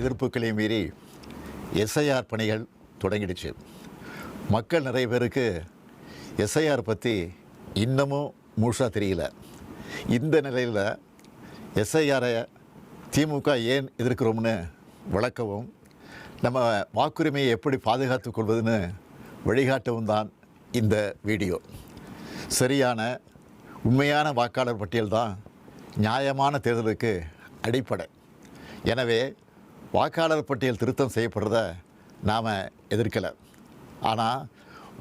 எதிர்ப்புகளை மீறி எஸ்ஐஆர் பணிகள் தொடங்கிடுச்சு. மக்கள் நிறைய பேருக்கு எஸ்ஐஆர் பற்றி இன்னமும் முழுசாக தெரியல. இந்த நிலையில் எஸ்ஐஆரை திமுக ஏன் எதிர்க்கிறோம்னு விளக்கவும் நம்ம வாக்குரிமையை எப்படி பாதுகாத்துக் கொள்வதுன்னு வழிகாட்டவும் தான் இந்த வீடியோ. சரியான உண்மையான வாக்காளர் பட்டியல் தான் நியாயமான தேர்தலுக்கு அடிப்படை. எனவே வாக்காளர் பட்டியல் திருத்தம் செய்யப்படுறத நாம் எதிர்க்கலை. ஆனால்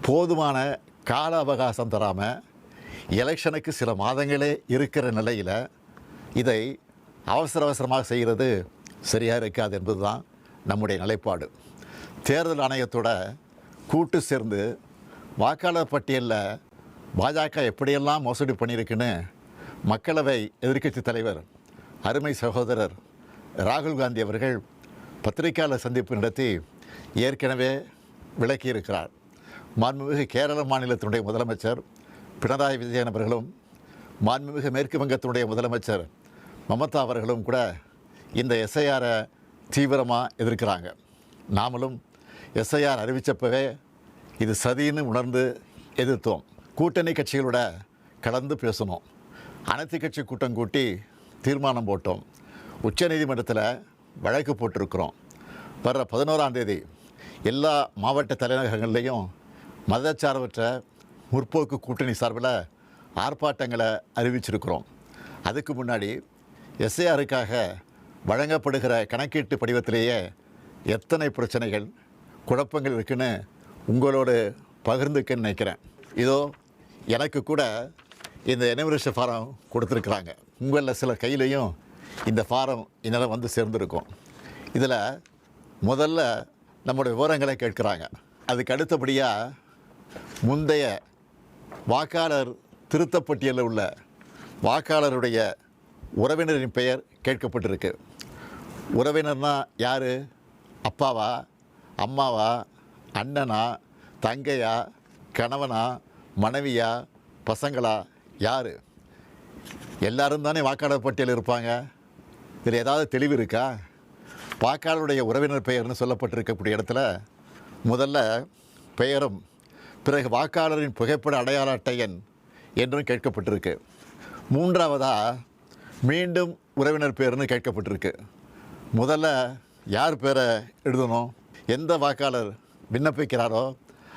போதுமான கால அவகாசம் தராமல் எலெக்ஷனுக்கு சில மாதங்களே இருக்கிற நிலையில் இதை அவசர அவசரமாக செய்கிறது சரியாக இருக்காது என்பது தான் நம்முடைய நிலைப்பாடு. தேர்தல் ஆணையத்தோட கூட்டு சேர்ந்து வாக்காளர் பட்டியலில் பாஜக எப்படியெல்லாம் மோசடி பண்ணியிருக்குன்னு மக்களவை எதிர்க்கட்சி தலைவர் அருமை சகோதரர் ராகுல் காந்தி அவர்கள் பத்திரிகையாளர் சந்திப்பு நடத்தி ஏற்கனவே விளக்கியிருக்கிறார். மாண்புமிகு கேரள மாநிலத்தினுடைய முதலமைச்சர் பினராயி விஜயன் அவர்களும் மாண்புமிகு மேற்கு வங்கத்தினுடைய முதலமைச்சர் மமதா அவர்களும் கூட இந்த எஸ்ஐஆரை தீவிரமாக எதிர்க்கிறாங்க. நாமளும் எஸ்ஐஆர் அறிவித்தப்பவே இது சதின்னு உணர்ந்து எதிர்த்தோம். கூட்டணி கட்சிகளோட கலந்து பேசணும். அனைத்து கட்சி கூட்டம் கூட்டி தீர்மானம் போட்டோம். உச்சநீதிமன்றத்தில் வழக்கு போட்டிருக்கிறோம். வர்ற பதினோராம் தேதி எல்லா மாவட்ட தலைநகரங்கள்லேயும் மதச்சார்பற்ற முற்போக்கு கூட்டணி சார்பில் ஆர்ப்பாட்டங்களை அறிவிச்சிருக்கிறோம். அதுக்கு முன்னாடி எஸ்ஏஆருக்காக வழங்கப்படுகிற கணக்கீட்டு படிவத்திலேயே எத்தனை பிரச்சனைகள் குழப்பங்கள் இருக்குன்னு உங்களோடு பகிர்ந்துக்க நினைக்கிறேன். இதோ எனக்கு கூட இந்த எனிவர்சரி ஃபாரம் கொடுத்துருக்குறாங்க. உங்களில் சில கையிலையும் இந்த ஃபாரம் இந்நேரம் வந்து சேர்ந்துருக்கும். இதில் முதல்ல நம்முடைய விவரங்களை கேட்குறாங்க. அதுக்கு அடுத்தபடியாக முந்தைய வாக்காளர் திருத்தப்பட்டியலில் உள்ள வாக்காளருடைய உறவினரின் பெயர் கேட்கப்பட்டிருக்கு. உறவினர்னா யார்? அப்பாவா? அம்மாவா? அண்ணனா? தங்கையா? கணவனா? மனைவியா? பசங்களா? யார்? எல்லாரும் தானே வாக்காளர் பட்டியல் இருப்பாங்க. இதில் ஏதாவது தெளிவு இருக்கா? வாக்காளருடைய உறவினர் பெயர்னு சொல்லப்பட்டிருக்கக்கூடிய இடத்துல முதல்ல பெயரும் பிறகு வாக்காளரின் புகைப்பட அடையாள அட்டை எண் என்றும் கேட்கப்பட்டிருக்கு. மூன்றாவதாக மீண்டும் உறவினர் பேர்னு கேட்கப்பட்டிருக்கு. முதல்ல யார் பேரை எழுதணும்? எந்த வாக்காளர் விண்ணப்பிக்கிறாரோ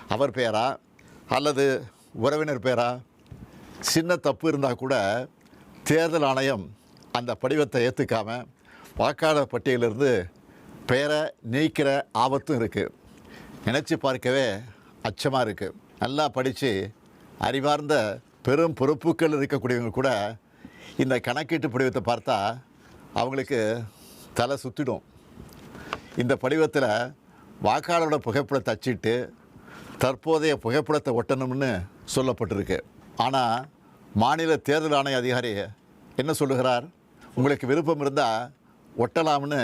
அவர் பேரா அல்லது உறவினர் பேரா சின்ன தப்பு இருந்தால் கூட தேர்தல் ஆணையம் அந்த படிவத்தை ஏற்றுக்காம வாக்காளர் பட்டியலிருந்து பெயரை நீக்கிற ஆபத்தும் இருக்குது நினச்சி பார்க்கவே அச்சமாக இருக்குது நல்லா படித்து அறிவார்ந்த பெரும் பொறுப்புகள் இருக்கக்கூடியவங்க கூட இந்த கணக்கீட்டு படிவத்தை பார்த்தா அவங்களுக்கு தலை சுற்றிடும் இந்த படிவத்தில் வாக்காளரோட புகைப்படத்தை அச்சிட்டு தற்போதைய புகைப்படத்தை ஒட்டணும்னு சொல்லப்பட்டிருக்கு. ஆனால் மாநில தேர்தல் ஆணைய அதிகாரி என்ன சொல்லுகிறார்? உங்களுக்கு விருப்பம் இருந்தால் ஒட்டலாம்னு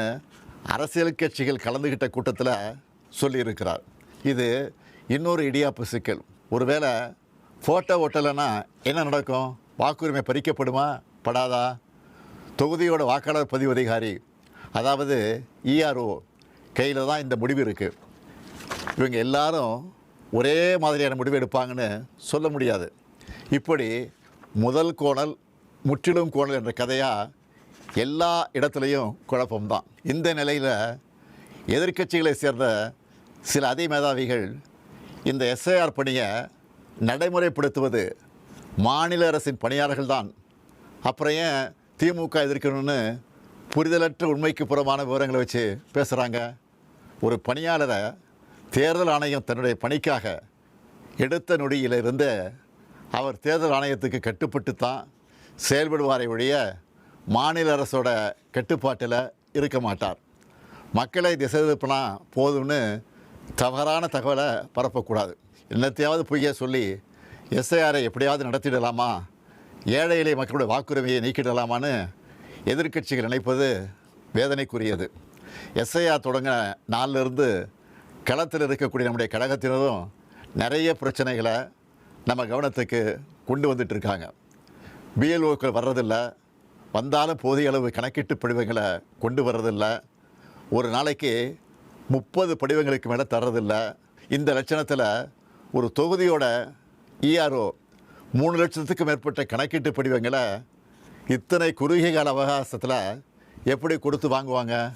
அரசியல் கட்சிகள் கலந்துக்கிட்ட கூட்டத்தில் சொல்லியிருக்கிறார். இது இன்னொரு இடியாப்பு சிக்கல். ஒருவேளை ஃபோட்டோ ஒட்டலைன்னா என்ன நடக்கும்? வாக்குரிமை பறிக்கப்படுமா? படாதா? தொகுதியோட வாக்காளர் பதிவு அதிகாரி அதாவது இஆர்ஓ கையில் தான் இந்த முடிவு இருக்குது இவங்க எல்லாரும் ஒரே மாதிரியான முடிவு எடுப்பாங்கன்னு சொல்ல முடியாது. இப்படி முதல் கோணல் முற்றிலும் கோணல் என்ற கதையாக எல்லா இடத்துலையும் குழப்பம்தான். இந்த நிலையில் எதிர்க்கட்சிகளை சேர்ந்த சில அதிமேதாவிகள் இந்த எஸ்ஐஆர் பணியை நடைமுறைப்படுத்துவது மாநில அரசின் பணியாளர்கள் தான் அப்புறம் ஏன் திமுக எதிர்க்கணும்னு புரிதலற்ற உண்மைக்கு புறமான விவரங்களை வச்சு பேசுகிறாங்க ஒரு பணியாளரை தேர்தல் ஆணையம் தன்னுடைய பணிக்காக எடுத்த நொடியிலிருந்து அவர் தேர்தல் ஆணையத்துக்கு கட்டுப்பட்டு தான் செயல்படுவாரை ஒழிய மாநில அரசோட கட்டுப்பாட்டில் இருக்க மாட்டார். மக்களை திசை திருப்பினா போதும்னு தவறான தகவலை பரப்பக்கூடாது. என்னத்தையாவது பொய்ய சொல்லி எஸ்ஐஆரை எப்படியாவது நடத்திடலாமா? ஏழை எளிய மக்களுடைய வாக்குரிமையை நீக்கிடலாமான்னு எதிர்க்கட்சிகள் நினைப்பது வேதனைக்குரியது. எஸ்ஐஆர் தொடங்க நாளிலிருந்து களத்தில் இருக்கக்கூடிய நம்முடைய கழகத்தினரும் நிறைய பிரச்சனைகளை நம்ம கவனத்துக்கு கொண்டு வந்துட்டு இருக்காங்க. பிஎல்ஓக்கள் வர்றதில்லை. வந்தாலும் போதிய அளவு கணக்கீட்டு படிவங்களை கொண்டு வர்றதில்லை. ஒரு நாளைக்கு முப்பது படிவங்களுக்கு மேலே தர்றதில்லை. இந்த லட்சணத்தில் ஒரு தொகுதியோட இஆர்ஓ மூணு லட்சத்துக்கு மேற்பட்ட கணக்கீட்டு படிவங்களை இத்தனை குறுகிய கால அவகாசத்தில் எப்படி கொடுத்து வாங்குவாங்க?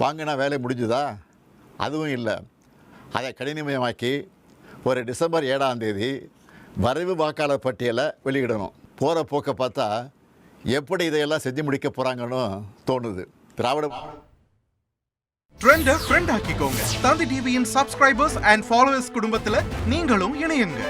வாங்கினா வேலை முடிஞ்சுதா? அதுவும் இல்லை. அதை கடினமயமாக்கி ஒரு டிசம்பர் ஏழாம் தேதி வரைவு வாக்காளர் பட்டியலை வெளியிடணும். போகிற போக்கை பார்த்தா எப்படி இதையெல்லாம் செஞ்சு முடிக்க போகிறாங்கன்னு தோணுது. திராவிட ட்ரெண்ட ஃப்ரெண்ட் ஆக்கிக்கோங்க. தந்தி டிவியின் சப்ஸ்கிரைபர்ஸ் அண்ட் ஃபாலோவர்ஸ் குடும்பத்தில் நீங்களும் இணையுங்க.